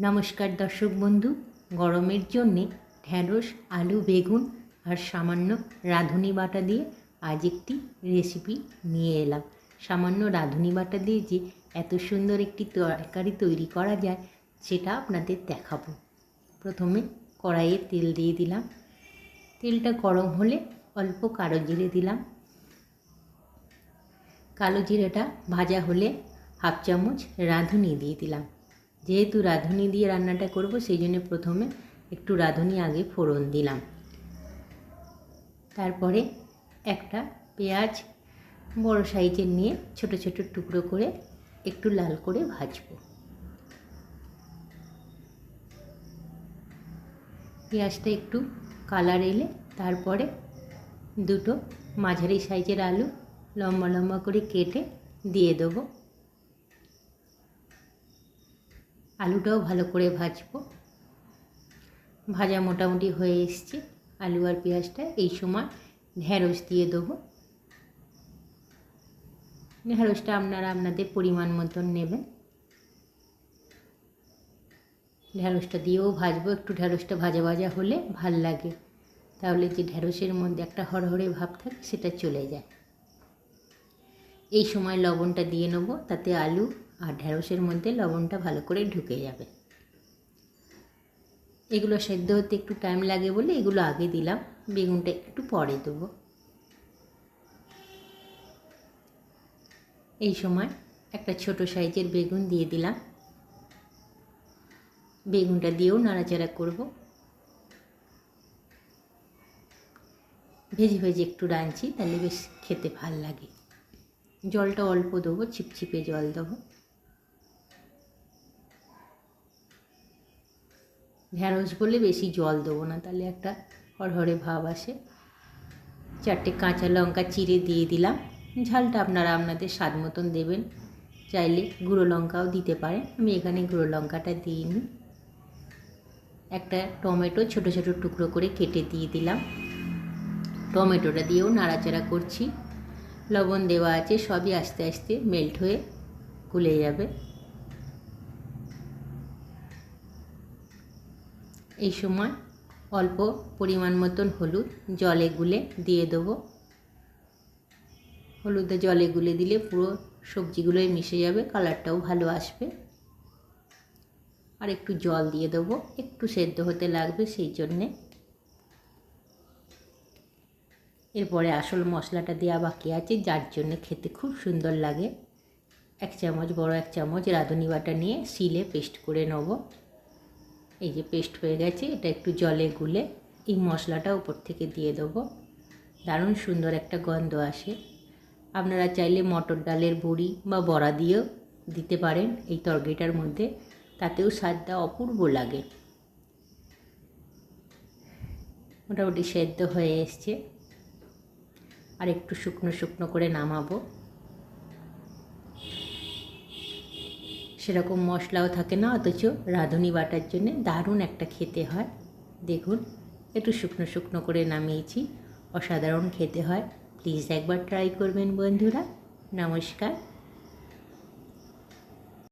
নমস্কার দর্শক বন্ধু, গরমের জন্যে ঢ্যাঁড়স, আলু, বেগুন আর সামান্য রাঁধুনি বাটা দিয়ে আজ একটি রেসিপি নিয়ে এলাম। সামান্য রাঁধুনি বাটা দিয়ে যে এত সুন্দর একটি তরকারি তৈরি করা যায়, সেটা আপনাদের দেখাবো। প্রথমে কড়াইয়ে তেল দিয়ে দিলাম। তেলটা গরম হলে অল্প কালো জিরে দিলাম। কালো জিরেটা ভাজা হলে হাফ চামচ রাঁধুনি দিয়ে দিলাম। যেহেতু রাঁধুনি দিয়ে রান্নাটা করব, সেই জন্য প্রথমে একটু রাঁধুনি আগে ফোড়ন দিলাম। তারপরে একটা পেঁয়াজ বড় সাইজের নিয়ে ছোট ছোট টুকরো করে একটু লাল করে ভাজবো। পেঁয়াজটা একটু কালার এলে তারপরে দুটো মাঝারি সাইজের আলু লম্বা লম্বা করে কেটে দিয়ে দেবো। আলুটাও ভালো করে ভাজবো। ভাজা মোটামুটি হয়ে এসছে। আলু আর পেঁয়াজটা এই সময় ঢ্যাঁড়স দিয়ে দেবো। ঢ্যাঁড়সটা আপনারা আপনাদের পরিমাণ মতন নেবেন। ঢ্যাঁড়সটা দিয়েও ভাজবো। একটু ঢ্যাঁড়সটা ভাজা ভাজা হলে ভালো লাগে। তাহলে যে ঢ্যাঁড়সের মধ্যে একটা হরহরে ভাব থাকে সেটা চলে যায়। এই সময় লবণটা দিয়ে নেব। তাতে আলু আর ঢ্যাঁড়সের মধ্যে লবণটা ভালো করে ঢুকে যাবে। এগুলো সেদ্ধ হতে একটু টাইম লাগে বলে এগুলো আগে দিলাম, বেগুনটা একটু পরে দেবো। এই সময় একটা ছোট সাইজের বেগুন দিয়ে দিলাম। বেগুনটা দিয়েও নাড়াচাড়া করব। ভেজে ভেজে একটু রাঁধছি, তাহলে বেশ খেতে ভালো লাগে। জলটা অল্প দেবো, ছিপছিপে জল দেবো। ঢ্যাঁড়স বলে বেশি জল দেবো না, তাহলে একটা হরহরে ভাব আসে। চারটে কাঁচা লঙ্কা চিড়ে দিয়ে দিলাম। ঝালটা আপনারা আপনাদের স্বাদ মতন দেবেন, চাইলে গুঁড়ো লঙ্কাও দিতে পারেন। আমি এখানে গুঁড়ো লঙ্কাটা দিইনি একটা টমেটো ছোট ছোট টুকরো করে কেটে দিয়ে দিলাম। টমেটোটা দিয়েও নাড়াচাড়া করছি। লবণ দেওয়া আছে, সবই আস্তে আস্তে মেল্ট হয়ে গুলে যাবে। এই সময় অল্প পরিমাণ মতন হলুদ জলে গুলে দিয়ে দেবো। হলুদে জলে গুলে দিলে পুরো সবজিগুলোই মিশে যাবে, কালারটাও ভালো আসবে। আর একটু জল দিয়ে দেবো, একটু সেদ্ধ হতে লাগবে সেই জন্যে। এরপরে আসল মশলাটা দেওয়া বাকি আছে, যার জন্য খেতে খুব সুন্দর লাগে। এক চামচ, বড় এক চামচ রাঁধুনি বাটা নিয়ে শিলে পেস্ট করে নেব। এই যে পেস্ট হয়ে গেছে, এটা একটু জলে গুলে এই মশলাটা উপর থেকে দিয়ে দেবো। দারুণ সুন্দর একটা গন্ধ আসে। আপনারা চাইলে মটর ডালের বড়ি বা বড়া দিয়েও দিতে পারেন এই তরকারিটার মধ্যে, তাতেও স্বাদটা অপূর্ব লাগে। মোটামুটি সেদ্ধ হয়ে এসছে। আর একটু শুকনো শুকনো করে নামাবো। সেরকম মশলাও থাকে না, অথচ রাঁধুনি বাটার জন্যে দারুণ একটা খেতে হয়। দেখুন, একটু শুকনো শুকনো করে নামিয়েছি, অসাধারণ খেতে হয়। প্লিজ একবার ট্রাই করবেন বন্ধুরা। নমস্কার।